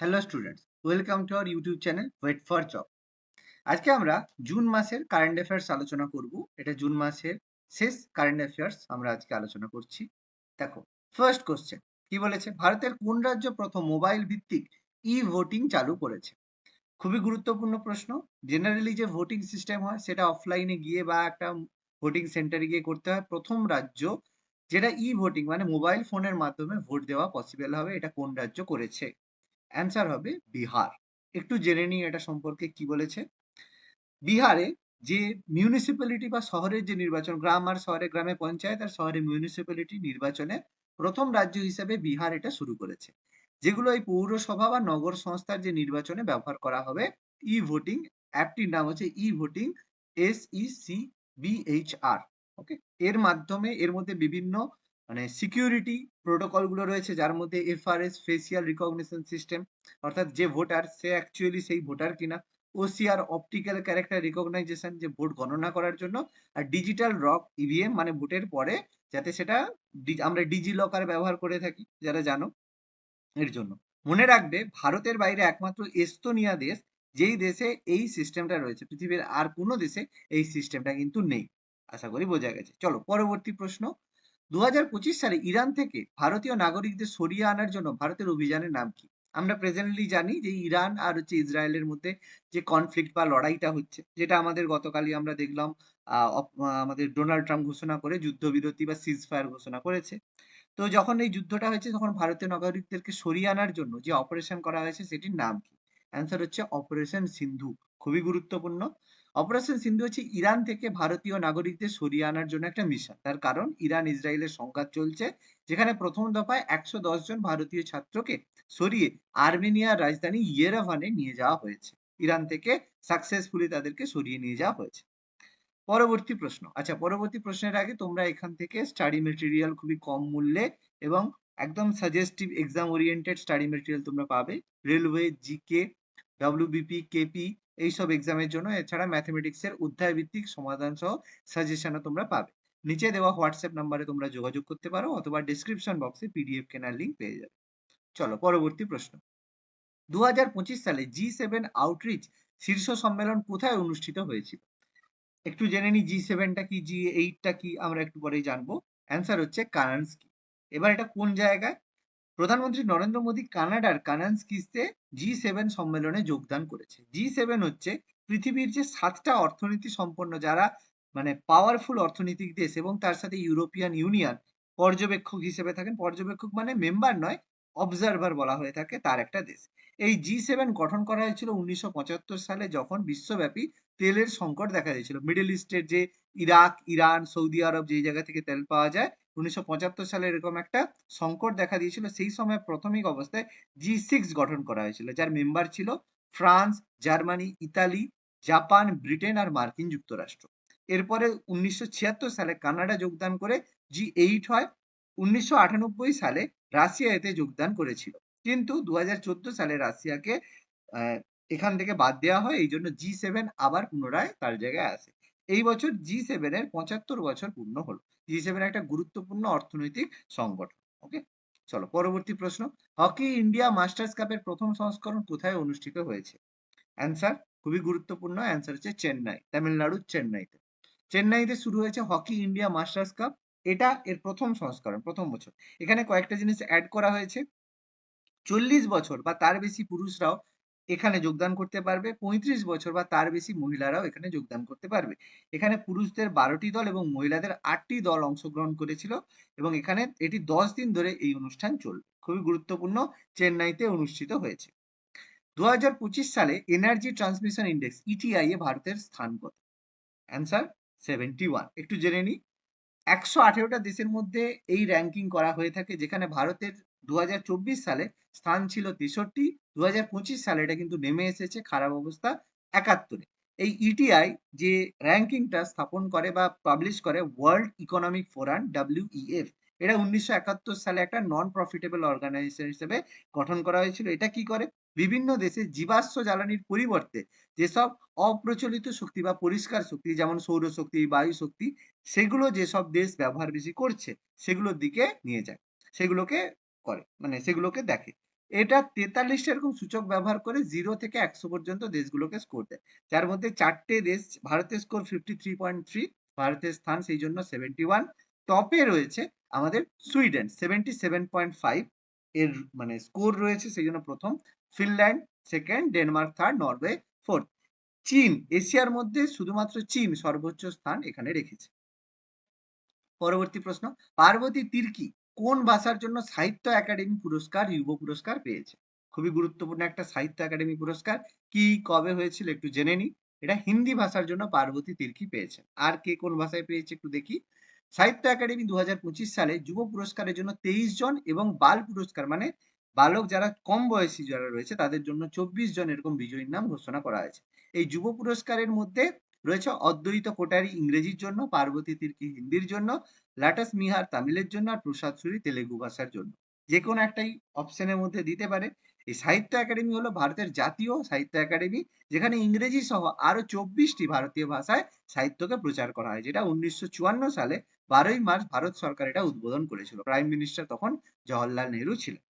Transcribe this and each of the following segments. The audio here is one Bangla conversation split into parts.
Hello students welcome to our YouTube channel wait for job আজকে আমরা জুন মাসের কারেন্ট অ্যাফেয়ার্স আলোচনা করব। এটা জুন মাসের শেষ কারেন্ট অ্যাফেয়ার্স আমরা আজকে আলোচনা করছি। দেখো ফার্স্ট কোশ্চেন কি বলেছে? ভারতের কোন রাজ্য প্রথম মোবাইল ভিত্তিক ই ভোটিং চালু করেছে? খুবই গুরুত্বপূর্ণ প্রশ্ন। জেনারেলি যে ভোটিং সিস্টেম হয়, সেটা অফলাইনে গিয়ে বা একটা ভোটিং সেন্টারে গিয়ে করতে হয়। প্রথম রাজ্য যেটা ই ভোটিং মানে মোবাইল ফোনের মাধ্যমে ভোট দেওয়া পসিবল হবে, এটা কোন রাজ্য করেছে? অ্যান্সার হবে বিহার। একটু জেনে নিই এটা সম্পর্কে কি বলেছে। বিহারে যে মিউনিসিপ্যালিটি বা শহরের যে নির্বাচন, গ্রাম আর শহরে গ্রামে পঞ্চায়েত আর শহরে মিউনিসিপ্যালিটি নির্বাচনে প্রথম রাজ্য হিসেবে বিহার এটা শুরু করেছে। যেগুলো এই পৌরসভা বা নগর সংস্থার যে নির্বাচনে ব্যবহার করা হবে ই ভোটিং অ্যাপটির নাম হচ্ছে e voting S E C BHR okay এর মাধ্যমে এর মধ্যে বিভিন্ন মানে সিকিউরিটি প্রোটোকলগুলো রয়েছে, যার মধ্যে এফআরএস ফেসিয়াল রিকগনিশন সিস্টেম অর্থাৎ যে ভোটার সে অ্যাকচুয়ালি সেই ভোটার কিনা ওসিআর অপটিক্যাল ক্যারেক্টার রিকগনাইজেশন যে ভোট গণনা করার জন্য, আর ডিজিটাল রক ইভিএম মানে ভোটের পরে, যাতে সেটা আমরা ডিজি লকার ব্যবহার করে থাকি, যারা জানো, এর জন্য। মনে রাখবে, ভারতের বাইরে একমাত্র এস্তোনিয়া দেশ, যেই দেশে এই সিস্টেমটা রয়েছে, পৃথিবীর আর কোনো দেশে এই সিস্টেমটা কিন্তু নেই, আশা করি বোঝা গেছে। চলো, পরবর্তী প্রশ্ন। দুহাজার পঁচিশ সালে ইরান থেকে ভারতীয় নাগরিকদের সরিয়ে আনার জন্য ভারতের অভিযানের নাম কি? আমরা প্রেজেন্টলি জানি যে ইরান আর হচ্ছে ইসরায়েলের মধ্যে যে কনফ্লিক্ট বা লড়াইটা হচ্ছে, যেটা আমাদের গতকালই আমরা দেখলাম আমাদের ডোনাল্ড ট্রাম্প ঘোষণা করে, যুদ্ধবিরতি বা সিজ ফায়ার ঘোষণা করেছে। তো যখন এই যুদ্ধটা হয়েছে, তখন ভারতীয় নাগরিকদেরকে সরিয়ে আনার জন্য যে অপারেশন করা হয়েছে, সেটির নাম কি? অ্যান্সার হচ্ছে অপারেশন সিন্ধু, খুবই গুরুত্বপূর্ণ। অপারেশন সিন্ধু হচ্ছে ইরান থেকে ভারতীয় নাগরিকদের সরিয়ে আনার জন্য একটা মিশন তার কারণ ইরান ইসরায়েলের সংঘাত চলছে, যেখানে প্রথম দফায় একশো দশ জন ভারতীয় ছাত্রকে সরিয়ে আর্মেনিয়ার রাজধানী ইয়েরাভানে নিয়ে যাওয়া হয়েছে। ইরান থেকে সাকসেসফুলি তাদেরকে সরিয়ে নিয়ে যাওয়া হয়েছে। পরবর্তী প্রশ্ন। আচ্ছা পরবর্তী প্রশ্নের আগে তোমরা এখান থেকে স্টাডি মেটেরিয়াল খুবই কম মূল্যে এবং একদম suggestive exam oriented study material তোমরা পাবে। রেলওয়ে জিকে ডাব্লিউবিপি কেপি এইসব এক্সামের জন্য এছাড়া ম্যাথমেটিক্সের অধ্যায় ভিত্তিক সমাধান সহ সাজেশনও তোমরা পাবে। নিচে দেওয়া হোয়াটসঅ্যাপ নাম্বারে তোমরা যোগাযোগ করতে পারো অথবা ডিসক্রিপশন বক্সে পিডিএফ কেনার লিঙ্ক পেয়ে যাবে। চলো পরবর্তী প্রশ্ন। দু হাজার পঁচিশ সালে জি সেভেন আউটরিচ শীর্ষ সম্মেলন কোথায় অনুষ্ঠিত হয়েছিল? একটু জেনে নি জি সেভেনটা কি জি এইটটা কি, আমরা একটু পরেই জানব। অ্যান্সার হচ্ছে কানান্সকি। এবার এটা কোন জায়গায়? প্রধানমন্ত্রী নরেন্দ্র মোদী কানাডার কানান্সকিসতে জি সেভেন সম্মেলনে যোগদান করেছে। জি সেভেন হচ্ছে পৃথিবীর যে সাতটা অর্থনীতি সম্পন্ন যারা মানে পাওয়ারফুল অর্থনৈতিক দেশ এবং তার সাথে ইউরোপিয়ান ইউনিয়ন পর্যবেক্ষক হিসেবে থাকেন। পর্যবেক্ষক মানে মেম্বার নয় অবজারভার বলা হয়ে থাকে তার একটা দেশ। এই জি সেভেন গঠন করা হয়েছিল উনিশশো পঁচাত্তর সালে যখন বিশ্বব্যাপী তেলের সংকট দেখা দিয়েছিল। মিডল ইস্টের যে ইরাক, ইরান, সৌদি আরব যে জায়গা থেকে তেল পাওয়া যায় উনিশশো পঁচাত্তর সালে এরকম একটা সংকট দেখা দিয়েছিল। সেই সময় প্রাথমিক অবস্থায় জি সিক্স গঠন করা হয়েছিল, যার মেম্বার ছিল France, Germany, Italy, Japan, Britain আর মার্কিন যুক্তরাষ্ট্র। এরপরে উনিশশো ছিয়াত্তর সালে কানাডা যোগদান করে জি এইট হয়। উনিশশো আটানব্বই সালে রাশিয়া এতে যোগদান করেছিল। কিন্তু দু হাজার চোদ্দ সালে রাশিয়াকে এখান থেকে বাদ দেওয়া হয়, এই জন্য জি সেভেন আবার পুনরায় তার জায়গায় আসে। এই বছর জি সেভেন এর পঁচাত্তর বছর পূর্ণ হলো। সেভেন একটা গুরুত্বপূর্ণ অর্থনৈতিক সংগঠন ওকে চলো, পরবর্তী প্রশ্ন। হকি ইন্ডিয়া মাস্টার্স কাপের প্রথম সংস্করণ কোথায় অনুষ্ঠিত হয়েছে? অ্যান্সার খুবই গুরুত্বপূর্ণ অ্যান্সার হচ্ছে চেন্নাই তামিলনাড়ুর চেন্নাইতে। চেন্নাইতে শুরু হয়েছে হকি ইন্ডিয়া মাস্টার্স কাপ। এটা এর প্রথম সংস্করণ, প্রথম বছর। এখানে কয়েকটা জিনিস অ্যাড করা হয়েছে। চল্লিশ বছর বা তার বেশি পুরুষরাও এখানে যোগদান করতে পারবে। পঁয়ত্রিশ বছর বা তার বেশি মহিলারাও এখানে যোগদান করতে পারবে। এখানে পুরুষদের বারোটি দল এবং মহিলাদের আটটি দল অংশগ্রহণ করেছিল এবং এখানে এটি দশ দিন ধরে এই অনুষ্ঠান চলবে। খুবই গুরুত্বপূর্ণ। চেন্নাইতে অনুষ্ঠিত হয়েছে। দু হাজার পঁচিশ সালে এনার্জি ট্রান্সমিশন ইন্ডেক্স ইটিআই এ ভারতের স্থান কত? অ্যান্সার সেভেন্টি ওয়ান একটু জেনে নিই। একশো আঠেরোটা দেশের মধ্যে এই র্যাঙ্কিং করা হয়ে থাকে যেখানে ভারতের দু হাজার চব্বিশ সালে স্থান ছিল তেষট্টি দু সালে এটা কিন্তু নেমে এসেছে খারাপ অবস্থা একাত্তরে। এই ইটিআই যে র্যাঙ্কিংটা স্থাপন করে বা পাবলিশ করে ওয়ার্ল্ড ইকোনমিক ফোরাম ডাব্লিউইএফ এটা উনিশশো একাত্তর সালে একটা নন প্রফিটেবল অর্গানাইজেশন হিসেবে গঠন করা হয়েছিল। এটা কি করে? বিভিন্ন দেশে জীবাশ্ম জ্বালানির পরিবর্তে যেসব অপ্রচলিত শক্তি বা পরিষ্কার শক্তি, যেমন সৌরশক্তি বায়ু শক্তি সেগুলো যেসব দেশ ব্যবহার বেশি করছে, সেগুলোর দিকে নিয়ে যায়। সেগুলোকে করে মানে সেগুলোকে দেখে। এটা তেতাল্লিশটা এরকম সূচক ব্যবহার করে জিরো থেকে একশো পর্যন্ত দেশগুলোকে স্কোর দেয়। যার মধ্যে চারটে দেশ, ভারতের score fifty three point three ভারতের স্থান সেই জন্য সেভেন্টি ওয়ান টপে রয়েছে আমাদের Sweden seventy seven point five এর মানে স্কোর রয়েছে সেই জন্য প্রথম, Finland second Denmark third Norway fourth চীন, এশিয়ার মধ্যে শুধুমাত্র চীন সর্বোচ্চ স্থান এখানে রেখেছে। পরবর্তী প্রশ্ন, পার্বতী তির্কি কোন ভাষার জন্য সাহিত্য একাডেমি পুরস্কার, যুব পুরস্কার পেয়েছে? খুবই গুরুত্বপূর্ণ একটা সাহিত্য একাডেমি পুরস্কার। কি, কবে হয়েছিল একটু জেনে নি এটা হিন্দি ভাষার জন্য পার্বতী তির্কি পেয়েছেন আর কে কোন ভাষায় পেয়েছে একটু দেখি? সাহিত্য একাডেমি দু হাজার পঁচিশ সালে যুব পুরস্কারের জন্য তেইশ জন এবং বাল পুরস্কার মানে বালক যারা কম বয়সী যারা রয়েছে তাদের জন্য চব্বিশ জন এরকম বিজয়ীর নাম ঘোষণা করা হয়েছে। এই যুব পুরস্কারের মধ্যে রয়েছে অদ্বৈত কোটারি ইংরেজির জন্য, পার্বতী তির্কি হিন্দির জন্য লাটাস মিহার তামিলের জন্য আর প্রসাদ সুরি তেলেগু ভাষার জন্য। যে কোনো একটাই অপশনের মধ্যে দিতে পারে। এই সাহিত্য একাডেমি হলো ভারতের জাতীয় সাহিত্য একাডেমি, যেখানে ইংরেজি সহ আরও চব্বিশটি ভারতীয় ভাষায় সাহিত্যকে প্রচার করা হয়, যেটা উনিশশো চুয়ান্ন সালে বারোই মার্চ ভারত সরকার এটা উদ্বোধন করেছিল। প্রাইম মিনিস্টার তখন জওয়াহরলাল নেহরু ছিলেন।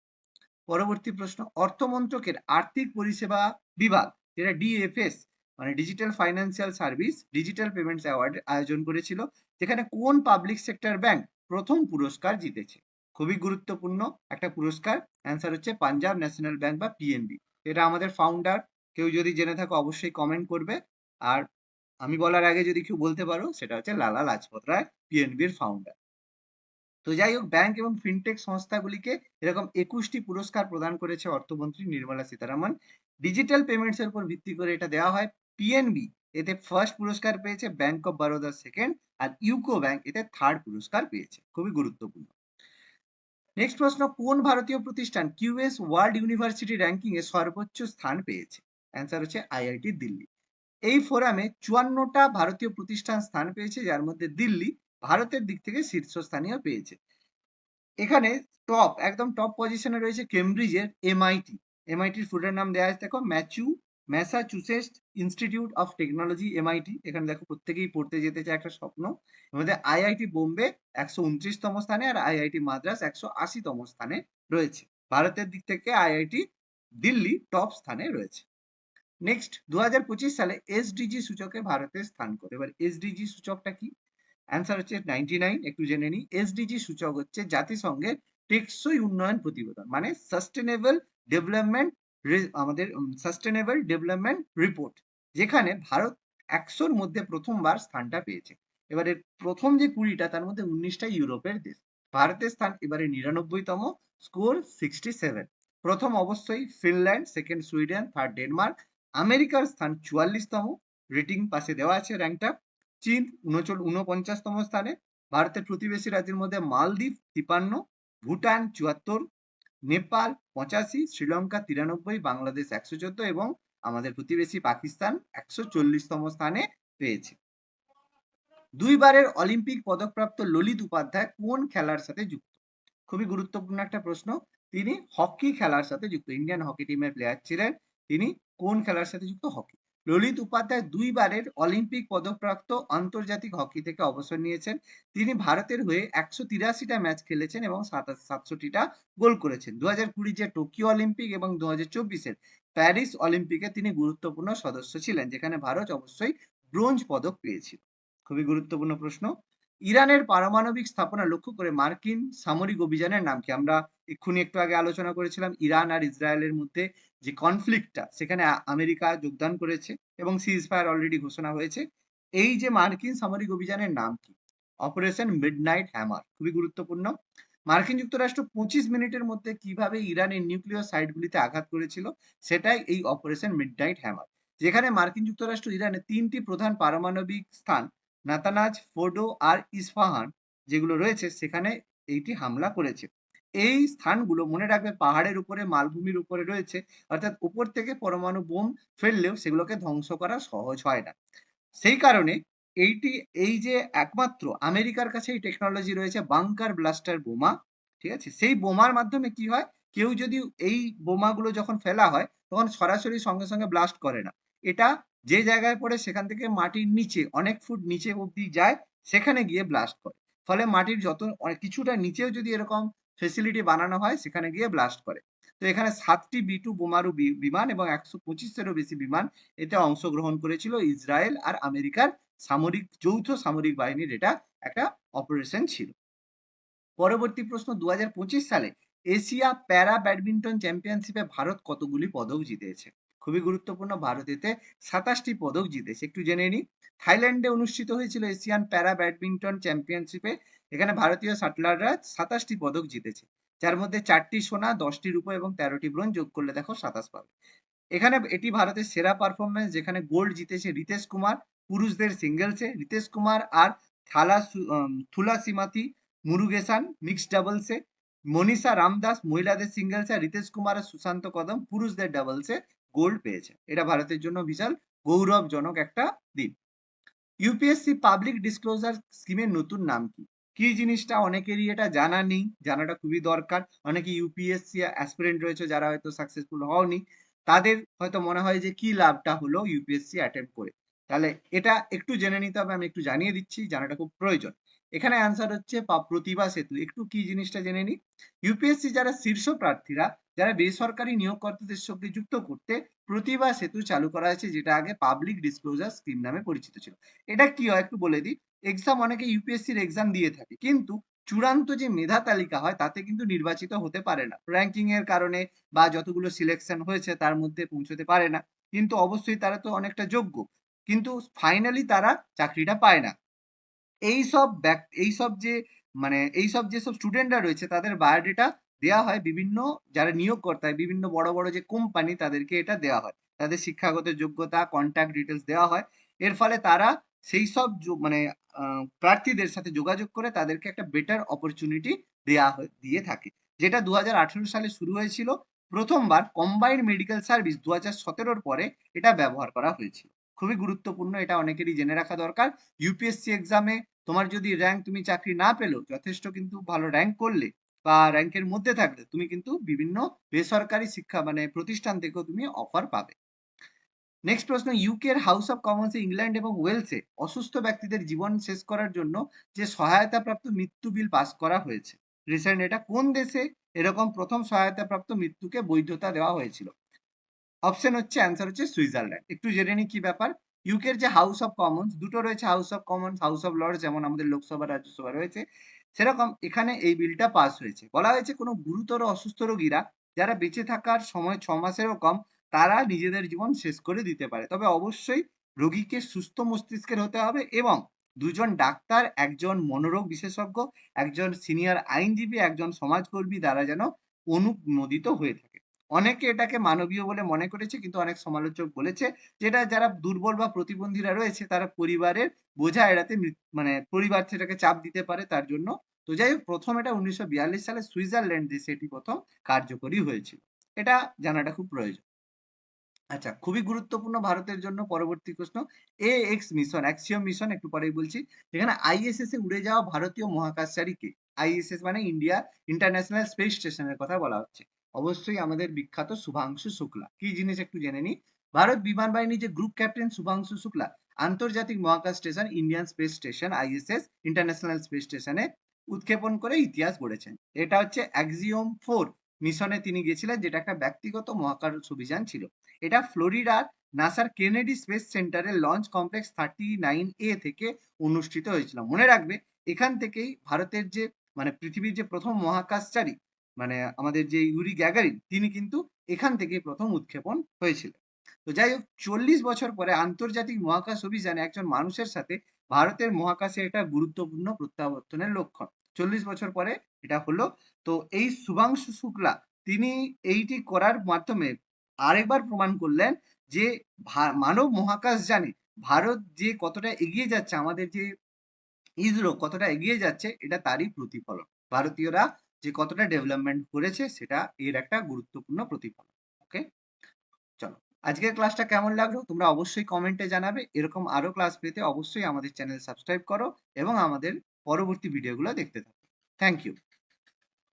পরবর্তী প্রশ্ন, অর্থমন্ত্রকের আর্থিক পরিষেবা বিভাগ, যেটা ডিএফএস মানে digital financial service digital payments award আয়োজন করেছিল, যেখানে কোন পাবলিক সেক্টর ব্যাংক প্রথম পুরস্কার জিতেছে। খুবই গুরুত্বপূর্ণ একটা পুরস্কার অ্যান্সার হচ্ছে পাঞ্জাব ন্যাশনাল ব্যাংক বা পিএনবি এটা আমাদের ফাউন্ডার কেউ যদি জেনে থাকো অবশ্যই কমেন্ট করবে। আর আমি বলার আগে যদি কেউ বলতে পারো, সেটা হচ্ছে লালা লাজপত রায় পিএনবির ফাউন্ডার তো যাই হোক ব্যাংক এবং ফিনটেক সংস্থাগুলিকে এরকম একুশটি পুরস্কার প্রদান করেছে অর্থমন্ত্রী নির্মলা সীতারামন। ডিজিটাল পেমেন্টস এর উপর ভিত্তি করে এটা দেওয়া হয়। পিএনবি এতে ফার্স্ট পুরস্কার পেয়েছে ব্যাংক অফ বরোদা সেকেন্ড আর ইউকো ব্যাংক এতে থার্ড পুরস্কার পেয়েছে। খুবই গুরুত্বপূর্ণ। নেক্সট প্রশ্ন, কোন ভারতীয় প্রতিষ্ঠান কিউএস ওয়ার্ল্ড ইউনিভার্সিটি র্যাঙ্কিং এ সর্বোচ্চ স্থান পেয়েছে? অ্যান্সার হচ্ছে আইআইটি দিল্লি। এই ফোরামে চুয়ান্নটা ভারতীয় প্রতিষ্ঠান স্থান পেয়েছে, যার মধ্যে দিল্লি ভারতের দিক থেকে শীর্ষস্থানীয় পেয়েছে। এখানে টপ একদম টপ পজিশনে রয়েছে কেমব্রিজের এমআইটি এমআইটির ফুডের নাম দেওয়া আছে, দেখো ম্যাচু Massachusetts Institute of Technology MIT এখানে দেখো প্রত্যেকেই পড়তে যেতে চায় একটা স্বপ্ন। আমাদের আইআইটি বোম্বে একশো উনত্রিশতম স্থানে আর আইআইটি মাদ্রাস একশো আশিতম স্থানে রয়েছে। ভারতের দিক থেকে আইআইটি দিল্লি টপ স্থানে রয়েছে। নেক্সট দু হাজার পঁচিশ সালে এসডিজি সূচকে ভারতের স্থান করে। এবার এসডিজি সূচকটা কি? অ্যান্সার হচ্ছে নাইনটি নাইন একটু জেনে নিই। এসডিজি সূচক হচ্ছে জাতিসংঘের টেকসই উন্নয়ন প্রতিবেদন মানে সাস্টেনেবল ডেভেলপমেন্ট আমাদের সাস্টেনেবল ডেভেলপমেন্ট রিপোর্ট যেখানে ভারত একশোর মধ্যে প্রথমবার স্থানটা পেয়েছে। এবারে প্রথম যে কুড়িটা, তার মধ্যে উনিশটা ইউরোপের দেশ। ভারতের স্থান এবারে নিরানব্বইতম স্কোর সিক্সটি সেভেন প্রথম অবশ্যই Finland second Sweden third Denmark. আমেরিকার স্থান চুয়াল্লিশতম রেটিং পাশে দেওয়া আছে র্যাঙ্কটা চীন উনচল, উনপঞ্চাশতম স্থানে। ভারতের প্রতিবেশী রাজ্যের মধ্যে মালদ্বীপ তিপান্ন, ভুটান চুয়াত্তর নেপাল, পঁচাশি, শ্রীলঙ্কা, তিরানব্বই, বাংলাদেশ একশো চোদ্দ এবং আমাদের প্রতিবেশী পাকিস্তান একশো চল্লিশতম স্থানে পেয়েছে। দুইবারের অলিম্পিক পদকপ্রাপ্ত ললিত উপাধ্যায় কোন খেলার সাথে যুক্ত? খুবই গুরুত্বপূর্ণ একটা প্রশ্ন। তিনি হকি খেলার সাথে যুক্ত, ইন্ডিয়ান হকি টিমের প্লেয়ার ছিলেন। তিনি কোন খেলার সাথে যুক্ত? হকি। ললিত উপাধ্যায় দুইবারের অলিম্পিক পদকপ্রাপ্ত আন্তর্জাতিক হকি থেকে অবসর নিয়েছেন। তিনি ভারতের হয়ে একশো তিরাশিটা ম্যাচ খেলেছেন এবং সাতষট্টিটা গোল করেছেন। দু হাজার কুড়ি যে টোকিও অলিম্পিক এবং দু হাজার চব্বিশের প্যারিস অলিম্পিকে তিনি গুরুত্বপূর্ণ সদস্য ছিলেন, যেখানে ভারত অবশ্যই ব্রোঞ্জ পদক পেয়েছিল। খুবই গুরুত্বপূর্ণ প্রশ্ন। ইরানের পারমাণবিক স্থাপনা লক্ষ্য করে মার্কিন সামরিক অভিযানের নাম কি? আমরা এক্ষুনি একটু আগে আলোচনা করেছিলাম ইরান আর ইসরায়েলের মধ্যে যে কনফ্লিক্টটা, সেখানে আমেরিকা যোগদান করেছে এবং সিজ ফায়ার অলরেডি ঘোষণা হয়েছে। এই যে মার্কিন সামরিক অভিযানের নাম কি? অপারেশন মিডনাইট হ্যামার, খুবই গুরুত্বপূর্ণ। মার্কিন যুক্তরাষ্ট্র পঁচিশ মিনিটের মধ্যে কীভাবে ইরানের নিউক্লিয়ার সাইটগুলিতে আঘাত করেছিল, সেটাই এই অপারেশন মিডনাইট হ্যামার। যেখানে মার্কিন যুক্তরাষ্ট্র ইরানের তিনটি প্রধান পারমাণবিক স্থান নাতানাজ, ফোডো আর ইস্পাহান যেগুলো রয়েছে সেখানে এইটি হামলা করেছে। এই স্থানগুলো মনে রাখবে পাহাড়ের উপরে, মালভূমির উপরে রয়েছে। অর্থাৎ উপর থেকে পরমাণু বোম ফেললেও সেগুলোকে ধ্বংস করা সহজ হয় না। সেই কারণে এইটি, এই যে একমাত্র আমেরিকার কাছে এই টেকনোলজি রয়েছে বাংকার ব্লাস্টার বোমা, ঠিক আছে? সেই বোমার মাধ্যমে কি হয়? কেউ যদি এই বোমাগুলো যখন ফেলা হয়, তখন সরাসরি সঙ্গে সঙ্গে ব্লাস্ট করে না। এটা যে জায়গায় পড়ে সেখান থেকে মাটির নিচে, অনেক ফুট নিচে অব্দি যায়, সেখানে গিয়ে ব্লাস্ট করে। ফলে মাটির যত কিছুটা নিচেও যদি এরকম ফেসিলিটি বানানো হয়, সেখানে গিয়ে ব্লাস্ট করে। তো এখানে সাতটি বি টু বোমারু বিমান এবং একশো পঁচিশেরও বেশি বিমান এতে অংশগ্রহণ করেছিল ইসরায়েল আর আমেরিকার সামরিক, যৌথ সামরিক বাহিনীর এটা একটা অপারেশন ছিল। পরবর্তী প্রশ্ন দু হাজার পঁচিশ সালে এশিয়া প্যারা ব্যাডমিন্টন চ্যাম্পিয়নশিপে ভারত কতগুলি পদক জিতেছে? খুবই গুরুত্বপূর্ণ, ভারত এতে সাতাশটি পদক জিতেছে। একটু জেনে নিই, থাইল্যান্ডে অনুষ্ঠিত হয়েছিল এশিয়ান প্যারা ব্যাডমিন্টন চ্যাম্পিয়নশিপে। এখানে ভারতীয় শাটলাররা সাতাশটি পদক জিতেছে, যার মধ্যে চারটি সোনা, দশটি রূপো এবং তেরোটি ব্রোঞ্জ যোগ করলে দেখো সাতাশ পাবে। এখানে এটি ভারতের সেরা পারফরমেন্স যেখানে গোল্ড জিতেছে রিতেশ কুমার, পুরুষদের সিঙ্গেলসে রিতেশ কুমার আর থালা থুলা থুলাসিমাথি মুরুগেসান মিক্সড ডাবলসে মনীষা রামদাস মহিলাদের সিঙ্গেলসে রিতেশ কুমার আর সুশান্ত কদম পুরুষদের ডাবলসে গোল্ড পেয়েছে। এটা ভারতের জন্য বিশাল গৌরবজনক একটা দিন। ইউপিএসসি পাবলিক ডিসক্লোজার স্কিমের নতুন নাম কি? কি জিনিসটা অনেকেরই এটা জানা নেই, জানাটা খুবই দরকার। অনেকে ইউপিএসসি অ্যাসপিরেন্ট রয়েছে যারা হয়তো সাকসেসফুল হওনি। তাদের হয়তো মনে হয় যে কি লাভটা হলো ইউপিএসসি অ্যাটেম্প করে। তাহলে এটা একটু জেনে নিতে হবে, আমি একটু জানিয়ে দিচ্ছি, জানাটা খুব প্রয়োজন। এখানে অ্যান্সার হচ্ছে প্রতিভা সেতু। একটু কি জিনিসটা জেনে নিই? ইউপিএসসি যারা শীর্ষ প্রার্থীরা যারা বেসরকারি নিয়োগকর্তাদের সঙ্গে যুক্ত করতে প্রতিভা সেতু চালু করা হয়েছে, যেটা আগে পাবলিক ডিসক্লোজার স্কিম নামে পরিচিত ছিল। এটা কি হয় একটু বলে দিই। এক্সাম অনেকে ইউপিএসসির এক্সাম দিয়ে থাকে, কিন্তু চূড়ান্ত যে মেধা তালিকা হয়, তাতে কিন্তু নির্বাচিত হতে পারে না। র্যাঙ্কিং এর কারণে বা যতগুলো সিলেকশন হয়েছে, তার মধ্যে পৌঁছতে পারে না। কিন্তু অবশ্যই তারা তো অনেকটা যোগ্য, কিন্তু ফাইনালি তারা চাকরিটা পায় না। এই সব ব্যক- এই সব যে মানে এই সব যেসব স্টুডেন্টরা রয়েছে, তাদের বায়োডেটা দেওয়া হয় বিভিন্ন, যারা নিয়োগকর্তা বিভিন্ন বড় বড় যে কোম্পানি তাদেরকে এটা দেওয়া হয়। তাদের শিক্ষাগত যোগ্যতা কন্ট্যাক্ট ডিটেলস দেওয়া হয়। এর ফলে তারা সেই সব মানে প্রার্থীদের সাথে যোগাযোগ করে তাদেরকে একটা বেটার অপরচুনিটি দেওয়া দিয়ে থাকে। যেটা দু হাজার আঠেরো সালে শুরু হয়েছিল, প্রথমবার কম্বাইন্ড মেডিকেল সার্ভিস দু হাজার পরে এটা ব্যবহার করা হয়েছিল। খুবই গুরুত্বপূর্ণ, এটা অনেকেরই জেনে রাখা দরকার। ইউপিএসসি এক্সামে তোমার যদি র্যাঙ্ক তুমি চাকরি না পেলেও যথেষ্ট কিন্তু ভালো র্যাঙ্ক করলে বা র্যাঙ্কের মধ্যে থাকলে তুমি কিন্তু বিভিন্ন বেসরকারি শিক্ষা মানে প্রতিষ্ঠান থেকেও তুমি অফার পাবে। নেক্সট প্রশ্ন ইউকের হাউস অফ কমন্সে ইংল্যান্ড এবং ওয়েলসে অসুস্থ ব্যক্তিদের জীবন শেষ করার জন্য যে সহায়তাপ্রাপ্ত মৃত্যু বিল পাস করা হয়েছে। রিসেন্ট এটা কোন দেশে এরকম প্রথম সহায়তাপ্রাপ্ত মৃত্যুকে বৈধতা দেওয়া হয়েছিল? অপশন হচ্ছে অ্যান্সার হচ্ছে সুইজারল্যান্ড। একটু জেনে নিই কি ব্যাপার। ইউকের যে হাউস অফ কমন্স দুটো রয়েছে House of Commons House of Lords যেমন আমাদের লোকসভা, রাজ্যসভা রয়েছে। সেরকম এখানে এই বিলটা পাস হয়েছে। বলা হয়েছে কোনো গুরুতর অসুস্থ রোগীরা যারা বেঁচে থাকার সময় ছ মাসেরও কম, তারা নিজেদের জীবন শেষ করে দিতে পারে। তবে অবশ্যই রোগীকে সুস্থ মস্তিষ্কের হতে হবে এবং দুজন ডাক্তার, একজন মনোরোগ বিশেষজ্ঞ, একজন সিনিয়র আইনজীবী, একজন সমাজকর্মী দ্বারা যেন অনুমোদিত হয়ে থাকে। অনেকে এটাকে মানবীয় বলে মনে করেছে, কিন্তু অনেক সমালোচক বলেছে, যেটা যারা দুর্বল বা প্রতিবন্ধীরা রয়েছে, তারা পরিবারের বোঝা এড়াতে মানে পরিবার সেটাকে চাপ দিতে পারে তার জন্য। তো যাই হোক, প্রথম এটা উনিশশো বিয়াল্লিশ সালে সুইজারল্যান্ড দেশে এটি প্রথম কার্যকরী হয়েছিল। এটা জানাটা খুব প্রয়োজন। আচ্ছা খুবই গুরুত্বপূর্ণ ভারতের জন্য পরবর্তী প্রশ্ন A X mission axiom mission একটু পরেই বলছি। যেখানে আইএসএস এ উড়ে যাওয়া ভারতীয় মহাকাশচারী কে আইএসএস মানে ইন্ডিয়া ইন্টারন্যাশনাল স্পেস স্টেশনের কথা বলা হচ্ছে। অবশ্যই আমাদের বিখ্যাত শুভাংশু শুক্লা। কি জিনিস একটু জেনে নিই? ভারত বিমান বাহিনীর যে গ্রুপ ক্যাপ্টেন শুভাংশু শুক্লা, আন্তর্জাতিক মহাকাশ station Indian space station ISS international space স্টেশনে উৎক্ষেপণ করে ইতিহাস গড়েছেন। এটা হচ্ছে অ্যাক্সিওম ফোর মিশনে তিনি গেছিলেন, যেটা একটা ব্যক্তিগত মহাকাশ অভিযান ছিল। এটা ফ্লোরিডার নাসার কেনেডি স্পেস সেন্টারের launch complex thirty nine A থেকে অনুষ্ঠিত হয়েছিল। মনে রাখবে, এখান থেকেই ভারতের যে মানে পৃথিবীর যে প্রথম মহাকাশচারী মানে আমাদের যে ইউরি গ্যাগারিন, তিনি কিন্তু এখান থেকে প্রথম উৎক্ষেপণ হয়েছিল তো যাই হোক, চল্লিশ বছর পরে আন্তর্জাতিক মহাকাশ অভিযানে একজন মানুষের সাথে ভারতের মহাকাশে এটা গুরুত্বপূর্ণ প্রত্যাবর্তনের লক্ষণ। চল্লিশ বছর পরে এটা হলো। তো এই শুভাংশু শুক্লা, তিনি এইটি করার মাধ্যমে আরেকবার প্রমাণ করলেন যে মানব মহাকাশ জানে ভারত যে কতটা এগিয়ে যাচ্ছে, আমাদের যে ইসরো কতটা এগিয়ে যাচ্ছে, এটা তারই প্রতিফলন। ভারতীয়রা যে কতটা ডেভেলপমেন্ট করেছে সেটা এর একটা গুরুত্বপূর্ণ প্রতিফলন ওকে চলো, আজকের ক্লাসটা কেমন লাগল তোমরা অবশ্যই কমেন্টে জানাবে, এরকম আরও ক্লাস পেতে অবশ্যই আমাদের চ্যানেল সাবস্ক্রাইব করো এবং আমাদের পরবর্তী ভিডিওগুলো দেখতে থাকো। Thank you